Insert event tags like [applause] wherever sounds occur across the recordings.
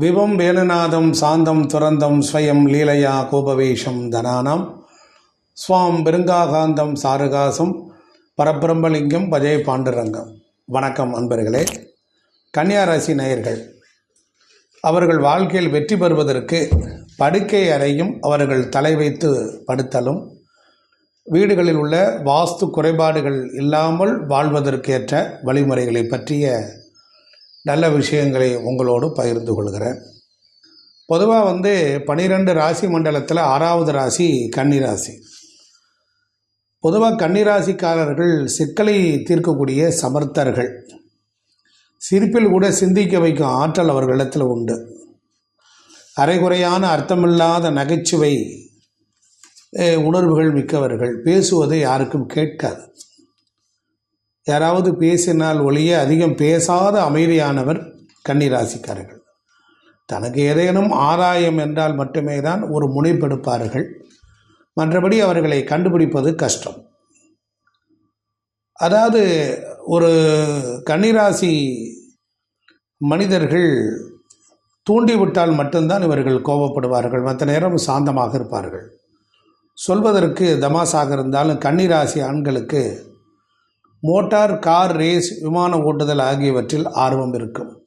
விபம் வேணுநாதம் சாந்தம் துரந்தம் ஸ்வயம் லீலையா கோபவேஷம் தனானாம். ஸ்வாம் பெருங்காகாந்தம் சாருகாசம் பரபிரம்பலிங்கம் பஜய பாண்டுரங்கம். வணக்கம் அன்பர்களே. கன்னியாராசி நேயர்கள் அவர்கள் வாழ்க்கையில் வெற்றி பெறுவதற்கு படுக்கை அறையும் அவர்கள் தலை வைத்து படுத்தலும் வீடுகளில் உள்ள வாஸ்து குறைபாடுகள் இல்லாமல் வாழ்வதற்கேற்ற வழிமுறைகளை பற்றிய நல்ல விஷயங்களை உங்களோடு பகிர்ந்து கொள்கிறேன். பொதுவாக வந்து பனிரெண்டு ராசி மண்டலத்தில் ஆறாவது ராசி கன்னிராசி. பொதுவாக கன்னிராசிக்காரர்கள் சிக்கலை தீர்க்கக்கூடிய சமர்த்தர்கள். சிரிப்பில் கூட சிந்திக்க வைக்கும் ஆற்றல் அவர்களிடத்தில் உண்டு. அரைகுறையான அர்த்தமில்லாத நகைச்சுவை உணர்வுகள் மிக்கவர்கள். பேசுவதை யாருக்கும் கேட்காது. யாராவது பேசினால் ஒழிய அதிகம் பேசாத அமைதியானவர் கன்னிராசிக்காரர்கள். தனக்கு ஏதேனும் ஆதாயம் என்றால் மட்டுமே தான் ஒரு முனைப்பெடுப்பார்கள். மற்றபடி அவர்களை கண்டுபிடிப்பது கஷ்டம். அதாவது ஒரு கன்னிராசி மனிதர்கள் தூண்டிவிட்டால் மட்டும்தான் இவர்கள் கோபப்படுவார்கள். மற்ற நேரம் சாந்தமாக இருப்பார்கள். சொல்வதற்கு தமாசாக இருந்தாலும் கன்னிராசி ஆண்களுக்கு மோட்டார் கார் ரேஸ் விமான ஓட்டுதல் ஆகியவற்றில் ஆர்வம் இருக்கும்.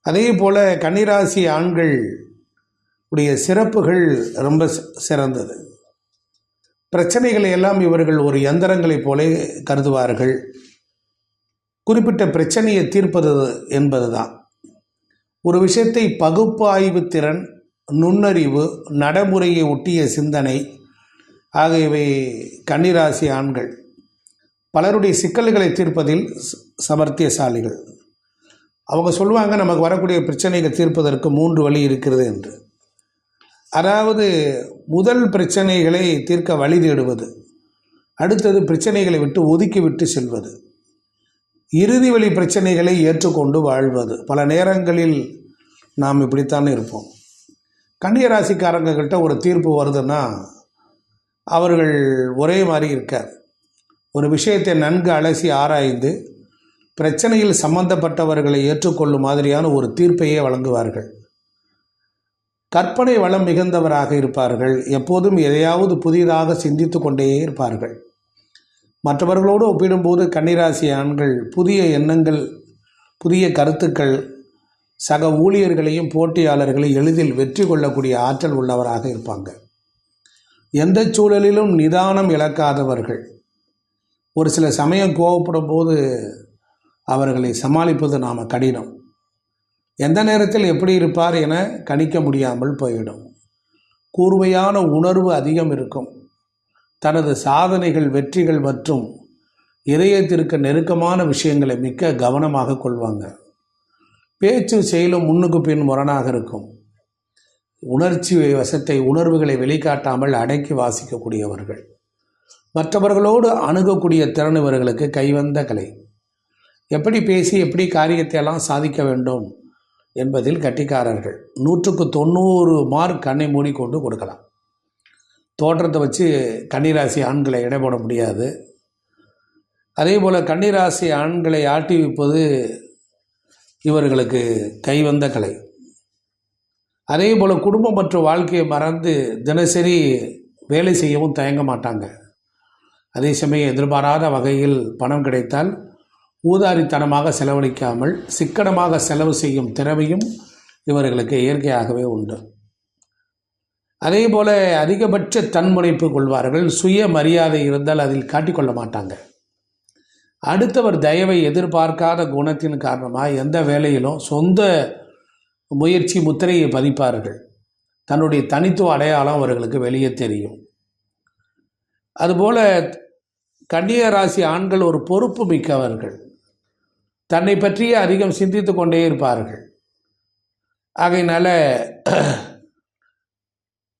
அதே போல் கன்னிராசி ஆண்கள் உடைய சிறப்புகள் ரொம்ப சிறந்தது. பிரச்சனைகளை எல்லாம் இவர்கள் ஒரு எந்திரங்களைப் போல கருதுவார்கள். குறிப்பிட்ட பிரச்சனையை தீர்ப்பது என்பது தான் ஒரு விஷயத்தை பகுப்பாய்வு திறன் நுண்ணறிவு நடைமுறையை ஒட்டிய சிந்தனை ஆகியவை கன்னிராசி ஆண்கள் பலருடைய சிக்கல்களை தீர்ப்பதில் சமர்த்தியசாலிகள். அவங்க சொல்லுவாங்க நமக்கு வரக்கூடிய பிரச்சனைகள் தீர்ப்பதற்கு மூன்று வழி இருக்கிறது என்று. அதாவது முதல் பிரச்சனைகளை தீர்க்க வழி தேடுவது. அடுத்தது பிரச்சனைகளை விட்டு ஒதுக்கி விட்டு செல்வது. இறுதி வழி பிரச்சனைகளை ஏற்றுக்கொண்டு வாழ்வது. பல நேரங்களில் நாம் இப்படித்தான் இருப்போம். கன்னிய ராசிக்காரங்கக்கிட்ட ஒரு தீர்ப்பு வருதுன்னா அவர்கள் ஒரே மாதிரி இருக்காது ஒரு விஷயத்தை நன்கு அலசி ஆராய்ந்து பிரச்சனையில் சம்பந்தப்பட்டவர்களை ஏற்றுக்கொள்ளும் மாதிரியான ஒரு தீர்ப்பையே வழங்குவார்கள். கற்பனை வளம் மிகுந்தவராக இருப்பார்கள். எப்போதும் எதையாவது புதிதாக சிந்தித்து கொண்டே இருப்பார்கள். மற்றவர்களோடு ஒப்பிடும்போது கன்னிராசி ஆண்கள் புதிய எண்ணங்கள் புதிய கருத்துக்கள் சக ஊழியர்களையும் போட்டியாளர்களையும் எளிதில் வெற்றி கொள்ளக்கூடிய ஆற்றல் உள்ளவராக இருப்பாங்க. எந்த சூழலிலும் நிதானம் இழக்காதவர்கள். ஒரு சில சமயம் கோவப்படும் போது அவர்களை சமாளிப்பது நாம் கடினம். எந்த நேரத்தில் எப்படி இருப்பார் என கணிக்க முடியாமல் போயிடும். கூர்மையான உணர்வு அதிகம் இருக்கும். தனது சாதனைகள் வெற்றிகள் மற்றும் இதயத்திற்கு நெருக்கமான விஷயங்களை மிக்க கவனமாக கொள்வாங்க. பேச்சு செயலும் முன்னுக்கு பின் முரணாக இருக்கும். உணர்ச்சி வசத்தை உணர்வுகளை வெளிக்காட்டாமல் அடக்கி வாசிக்கக்கூடியவர்கள். மற்றவர்களோடு அணுகக்கூடிய திறன் இவர்களுக்கு கைவந்த கலை. எப்படி பேசி எப்படி காரியத்தை எல்லாம் சாதிக்க வேண்டும் என்பதில் கட்டிக்காரர்கள். நூற்றுக்கு தொண்ணூறு மார்க் கண்ணை மூடிக்கொண்டு கொடுக்கலாம். தோற்றத்தை வச்சு கன்னிராசி ஆண்களை எடை போட முடியாது. அதே போல் கன்னிராசி ஆண்களை ஆட்டி வைப்பது இவர்களுக்கு கைவந்த கலை. அதே போல் குடும்பம் மற்றும் வாழ்க்கையை மறந்து தினசரி வேலை செய்யவும் தயங்க மாட்டாங்க. அதே சமயம் எதிர்பாராத வகையில் பணம் கிடைத்தால் ஊதாரித்தனமாக செலவழிக்காமல் சிக்கனமாக செலவு செய்யும் திறமையும் இவர்களுக்கு இயற்கையாகவே உண்டு. அதே போல அதிகபட்ச தன்முனைப்பு கொள்வார்கள். சுய மரியாதை இருந்தால் அதில் காட்டிக்கொள்ள மாட்டாங்க. அடுத்தவர் தயவை எதிர்பார்க்காத குணத்தின் காரணமாக எந்த வேலையிலும் சொந்த முயற்சி முத்திரையை பதிப்பார்கள். தன்னுடைய தனித்துவ அடையாளம் அவர்களுக்கு வெளியே தெரியும். அதுபோல கன்னிய ராசி ஆண்கள் ஒரு பொறுப்பு மிக்கவர்கள். தன்னை பற்றியே அதிகம் சிந்தித்து கொண்டே இருப்பார்கள். ஆகையினால [clears throat]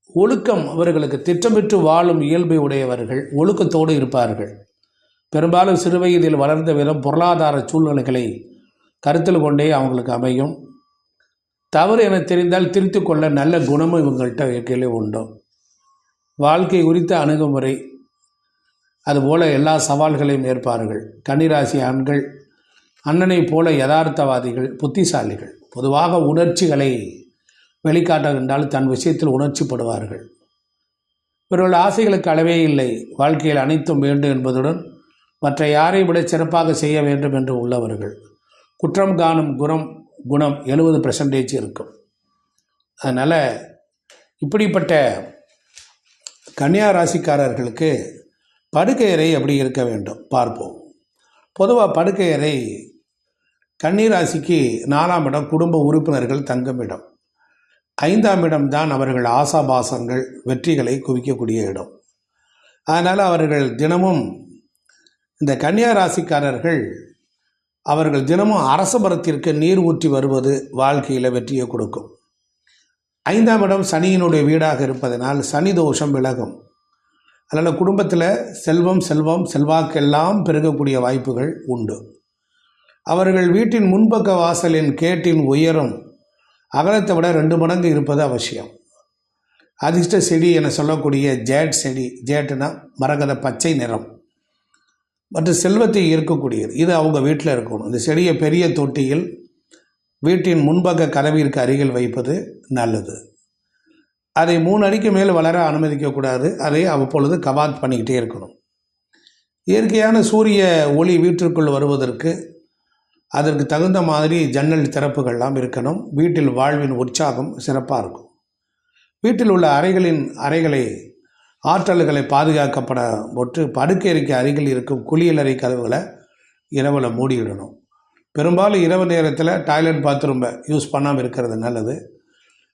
ஒழுக்கம் அவர்களுக்கு திட்டமிட்டு வாழும் இயல்பை உடையவர்கள் ஒழுக்கத்தோடு இருப்பார்கள். பெரும்பாலும் சிறுவயதில் வளர்ந்த விதம் பொருளாதார சூழ்நிலைகளை கருத்தில் கொண்டே அவங்களுக்கு அமையும். தவறு என தெரிந்தால் திருத்திக் கொள்ள நல்ல குணமும் இவங்கள்ட்ட இயற்கையிலே உண்டு. வாழ்க்கை குறித்த அணுகுமுறை அதுபோல எல்லா சவால்களையும் ஏற்பார்கள். கன்னிராசி ஆண்கள் அண்ணனைப் போல யதார்த்தவாதிகள் புத்திசாலிகள். பொதுவாக உணர்ச்சிகளை வெளிக்காட்டுகின்றால் தன் விஷயத்தில் உணர்ச்சிப்படுவார்கள். இவர்கள் ஆசைகளுக்கு அளவே இல்லை. வாழ்க்கையில் அனைத்தும் வேண்டும் என்பதுடன் மற்ற யாரை விட சிறப்பாக செய்ய வேண்டும் என்று உள்ளவர்கள். குற்றம் காணும் குணம் குணம் எழுபது பெர்சன்டேஜ் இருக்கும். அதனால் இப்படிப்பட்ட கன்னியா ராசிக்காரர்களுக்கு படுக்கையறை எப்படி இருக்க வேண்டும். பார்ப்போம். பொதுவாக படுக்கையறை அறை நாலாம் இடம் குடும்ப உறுப்பினர்கள் தங்கும் இடம். ஐந்தாம் இடம் தான் அவர்கள் ஆசாபாசங்கள் வெற்றிகளை குவிக்கக்கூடிய இடம். அதனால் அவர்கள் தினமும் இந்த கன்னியா ராசிக்காரர்கள் அவர்கள் தினமும் அரச மரத்திற்கு நீர் ஊற்றி வருவது வாழ்க்கையில் வெற்றியை கொடுக்கும். ஐந்தாம் இடம் சனியினுடைய வீடாக இருப்பதனால் சனி தோஷம் விலகும். அதனால் குடும்பத்தில் செல்வம் செல்வம் செல்வாக்கெல்லாம் பெருகக்கூடிய வாய்ப்புகள் உண்டு. அவர்கள் வீட்டின் முன்பக்க வாசலின் கேட்டின் உயரம் அகலத்தை விட ரெண்டு மடங்கு இருப்பது அவசியம். அதிர்ஷ்ட செடி என சொல்லக்கூடிய ஜேட் செடி ஜேட்டுனா மரகத பச்சை நிறம். மற்றும் செல்வத்தை ஈர்க்கக்கூடியது. இது அவங்க வீட்டில் இருக்கணும். இந்த செடியை பெரிய தொட்டியில் வீட்டின் முன்பக்க கதவிற்கு அருகில் வைப்பது நல்லது. அதை மூணு அடிக்கு மேல் வளர அனுமதிக்கக்கூடாது அதை அவ்வப்பொழுது கபாத் பண்ணிக்கிட்டே இருக்கணும். இயற்கையான சூரிய ஒளி வீட்டிற்குள் வருவதற்கு அதற்கு தகுந்த மாதிரி ஜன்னல் திறப்புகள்லாம் இருக்கணும். வீட்டில் வாழ்வின் உற்சாகம் சிறப்பாக இருக்கும். வீட்டில் உள்ள அறைகளின் அறைகளை ஆற்றல்களை பாதுகாக்கப்பட ஒற்று படுக்கையறைக்கு அருகில் இருக்கும் குளியலறை கதவுகளை இரவில் மூடிவிடணும். பெரும்பாலும் இரவு நேரத்தில் டாய்லெட் பாத்ரூமை யூஸ் பண்ணாமல் இருக்கிறது நல்லது.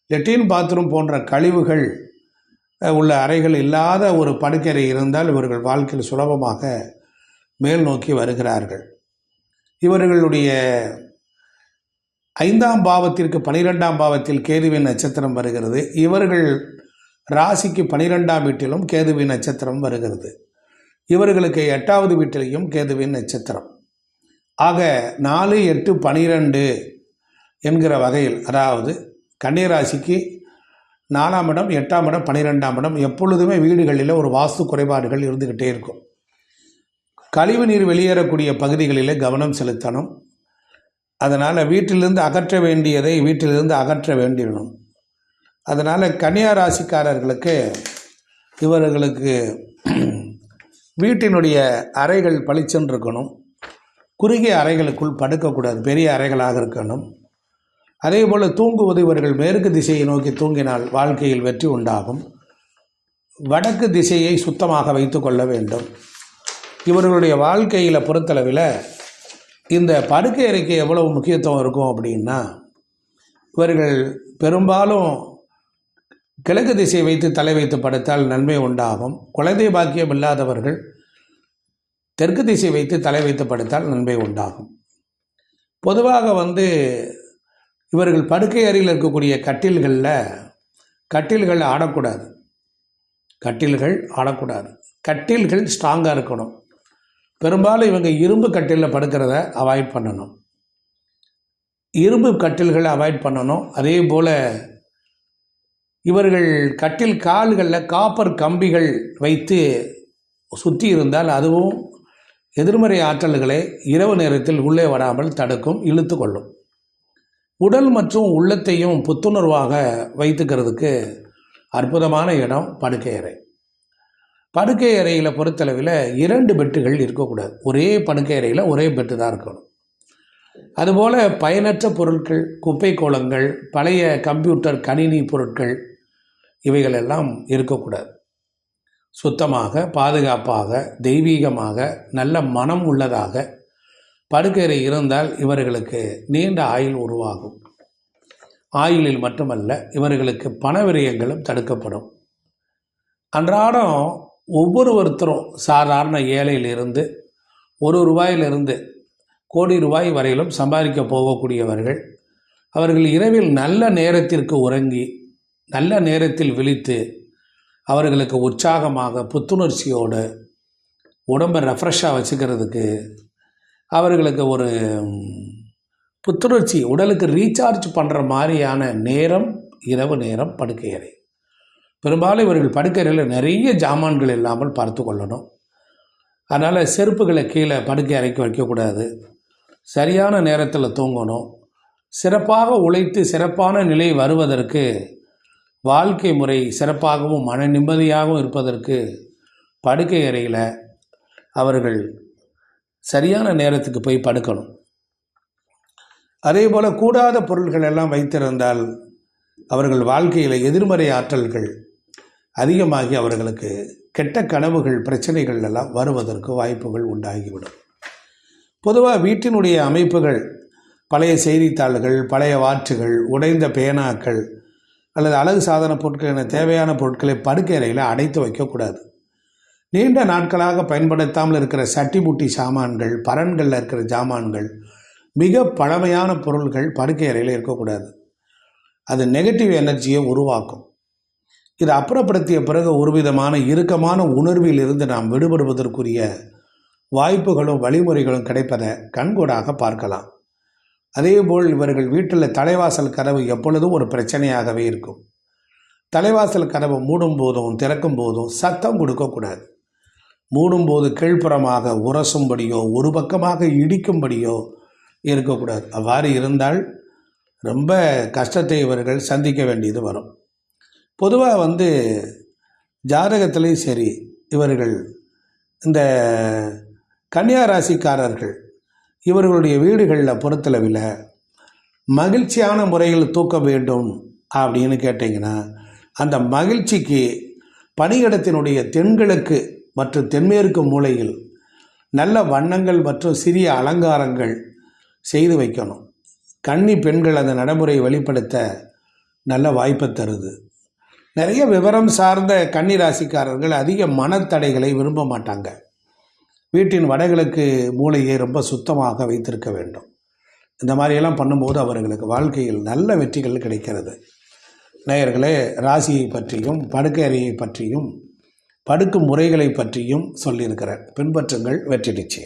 லெட்டின் பாத்ரூம் போன்ற கழிவுகள் உள்ள அறைகள் இல்லாத ஒரு படுக்கறை இருந்தால் இவர்கள் வாழ்க்கையில் சுலபமாக மேல் நோக்கி வருகிறார்கள். இவர்களுடைய ஐந்தாம் பாவத்திற்கு பனிரெண்டாம் பாவத்தில் கேதுவின் நட்சத்திரம் வருகிறது. இவர்கள் ராசிக்கு பனிரெண்டாம் வீட்டிலும் கேதுவின் நட்சத்திரம் வருகிறது. இவர்களுக்கு எட்டாவது வீட்டிலையும் கேதுவின் நட்சத்திரம். ஆக நாலு எட்டு பனிரெண்டு என்கிற வகையில் அதாவது கன்னிராசிக்கு நாலாம் இடம் எட்டாம் இடம் பன்னிரெண்டாம் இடம். எப்பொழுதுமே வீடுகளில் ஒரு வாஸ்து குறைபாடுகள் இருந்துக்கிட்டே இருக்கும். கழிவு நீர் வெளியேறக்கூடிய பகுதிகளில் கவனம் செலுத்தணும். அதனால் வீட்டிலிருந்து அகற்ற வேண்டியதை வீட்டிலிருந்து அகற்ற வேண்டிடணும். அதனால் கன்னியா ராசிக்காரர்களுக்கு இவர்களுக்கு வீட்டினுடைய அறைகள் பளிச்சென்று இருக்கணும். குறுகிய அறைகளுக்குள் படுக்கக்கூடாது. பெரிய அறைகளாக இருக்கணும். அதே போல் தூங்குவது இவர்கள் மேற்கு திசையை நோக்கி தூங்கினால் வாழ்க்கையில் வெற்றி உண்டாகும். வடக்கு திசையை சுத்தமாக வைத்து கொள்ள வேண்டும். இவர்களுடைய வாழ்க்கையில் பொறுத்தளவில் இந்த படுக்கை அறைக்கு எவ்வளவு முக்கியத்துவம் இருக்கும் அப்படின்னா இவர்கள் பெரும்பாலும் கிழக்கு திசை வைத்து தலை வைத்து படுத்தால் நன்மை உண்டாகும். குழந்தை பாக்கியம் இல்லாதவர்கள் தெற்கு திசை வைத்து தலை வைத்து படுத்தால் நன்மை உண்டாகும். பொதுவாக வந்து இவர்கள் படுக்கை அறையில் இருக்கக்கூடிய கட்டில்களில் கட்டில்கள் ஆடக்கூடாது. கட்டில்கள் ஆடக்கூடாது. கட்டில்கள் ஸ்ட்ராங்காக இருக்கணும். பெரும்பாலும் இவங்க இரும்பு கட்டிலில் படுக்கிறத அவாய்ட் பண்ணணும். இரும்பு கட்டில்களை அவாய்ட் பண்ணணும். அதே போல் இவர்கள் கட்டில் கால்களில் காப்பர் கம்பிகள் வைத்து சுற்றி இருந்தால் அதுவும் எதிர்மறை ஆற்றல்களை இரவு நேரத்தில் உள்ளே வராமல் தடுக்கும் இழுத்து கொள்ளும். உடல் மற்றும் உள்ளத்தையும் புத்துணர்வாக வைத்துக்கிறதுக்கு அற்புதமான இடம் படுக்கை அறை. படுக்கை அறையில் பொறுத்தளவில் இரண்டு பெட்டுகள் இருக்கக்கூடாது. ஒரே படுக்கை அறையில் ஒரே பெட்டு தான் இருக்கணும். அதுபோல் பயனற்ற பொருட்கள் குப்பை கோலங்கள் பழைய கம்ப்யூட்டர் கணினி பொருட்கள் இவைகள் எல்லாம் இருக்கக்கூடாது. சுத்தமாக பாதுகாப்பாக தெய்வீகமாக நல்ல மனம் உள்ளதாக படுக்கறை இருந்தால் இவர்களுக்கு நீண்ட ஆயுள் உருவாகும். ஆயுளில் மட்டுமல்ல இவர்களுக்கு பண விரயங்களும் தடுக்கப்படும். அன்றாடம் ஒவ்வொரு ஒருத்தரும் சாதாரண ஏழையிலிருந்து ஒரு ரூபாயிலிருந்து கோடி ரூபாய் வரையிலும் சம்பாதிக்க போகக்கூடியவர்கள் அவர்கள் இரவில் நல்ல நேரத்திற்கு உறங்கி நல்ல நேரத்தில் விழித்து அவர்களுக்கு உற்சாகமாக புத்துணர்ச்சியோடு உடம்பை ரெஃப்ரெஷ்ஷாக வச்சுக்கிறதுக்கு அவர்களுக்கு ஒரு புத்துணர்ச்சி உடலுக்கு ரீசார்ஜ் பண்ணுற மாதிரியான நேரம் இரவு நேரம் படுக்கை அறை பெரும்பாலும் இவர்கள் படுக்கையறையில் நிறைய ஜாமான்கள் இல்லாமல் பார்த்து கொள்ளணும். அதனால் செருப்புகளை கீழே படுக்கை அறைக்கு வைக்கக்கூடாது சரியான நேரத்தில் தூங்கணும். சிறப்பாக உழைத்து சிறப்பான நிலை வருவதற்கு வாழ்க்கை முறை சிறப்பாகவும் மன நிம்மதியாகவும் இருப்பதற்கு படுக்கை அறையில் அவர்கள் சரியான நேரத்துக்கு போய் படுக்கணும். அதே போல் கூடாத பொருள்கள் எல்லாம் வைத்திருந்தால் அவர்கள் வாழ்க்கையில் எதிர்மறை ஆற்றல்கள் அதிகமாகி அவர்களுக்கு கெட்ட கனவுகள் பிரச்சனைகள் எல்லாம் வருவதற்கு வாய்ப்புகள் உண்டாகிவிடும். பொதுவாக வீட்டினுடைய அமைப்புகள் பழைய செய்தித்தாள்கள் பழைய வாற்றுகள் உடைந்த பேனாக்கள் அல்லது அழகு சாதன பொருட்கள் என தேவையான பொருட்களை படுக்கை அறையில் அடைத்து வைக்கக்கூடாது. நீண்ட நாட்களாக பயன்படுத்தாமல் இருக்கிற சட்டி சாமான்கள் பரன்களில் இருக்கிற ஜாமான்கள் மிக பழமையான பொருள்கள் படுக்கை அறையில் இருக்கக்கூடாது. அது நெகட்டிவ் எனர்ஜியை உருவாக்கும். இதை அப்புறப்படுத்திய பிறகு ஒரு விதமான இறுக்கமான உணர்வில் இருந்து நாம் விடுபடுவதற்குரிய வாய்ப்புகளும் வழிமுறைகளும் கிடைப்பதை கண்கூடாக பார்க்கலாம். அதேபோல் இவர்கள் வீட்டில் தலைவாசல் கதவு எப்பொழுதும் ஒரு பிரச்சனையாகவே இருக்கும். தலைவாசல் கதவை மூடும் போதும் திறக்கும் போதும் சத்தம் கொடுக்கக்கூடாது. மூடும்போது கீழ்ப்புறமாக உரசும்படியோ ஒரு பக்கமாக இடிக்கும்படியோ இருக்கக்கூடாது. அவ்வாறு இருந்தால் ரொம்ப கஷ்டத்தை இவர்கள் சந்திக்க வேண்டியது வரும். பொதுவாக வந்து ஜாதகத்திலையும் சரி இவர்கள் இந்த கன்னியா ராசிக்காரர்கள் இவர்களுடைய வீடுகளில் பொறுத்தளவில் மகிழ்ச்சியான முறையில் தூக்க வேண்டும் அப்படின்னு கேட்டிங்கன்னா அந்த மகிழ்ச்சிக்கு பணியிடத்தினுடைய தென்கிழக்கு மற்றும் தென்மேற்கு மூலையில் நல்ல வண்ணங்கள் மற்றும் சிறிய அலங்காரங்கள் செய்து வைக்கணும். கன்னி பெண்கள் அந்த நடைமுறையை வெளிப்படுத்த நல்ல வாய்ப்பை தருது. நிறைய விவரம் சார்ந்த கன்னி ராசிக்காரர்கள் அதிக மனத்தடைகளை விரும்ப மாட்டாங்க. வீட்டின் வடகிழக்கு மூளையை ரொம்ப சுத்தமாக வைத்திருக்க வேண்டும். இந்த மாதிரியெல்லாம் பண்ணும்போது அவர்களுக்கு வாழ்க்கையில் நல்ல வெற்றிகள் கிடைக்கிறது. நேயர்களே ராசியை பற்றியும் படுக்கை அறையை பற்றியும் படுக்கும் முறைகளை பற்றியும் சொல்லியிருக்கிறார். பின்பற்றுங்கள் வெற்றி நிச்சயம்.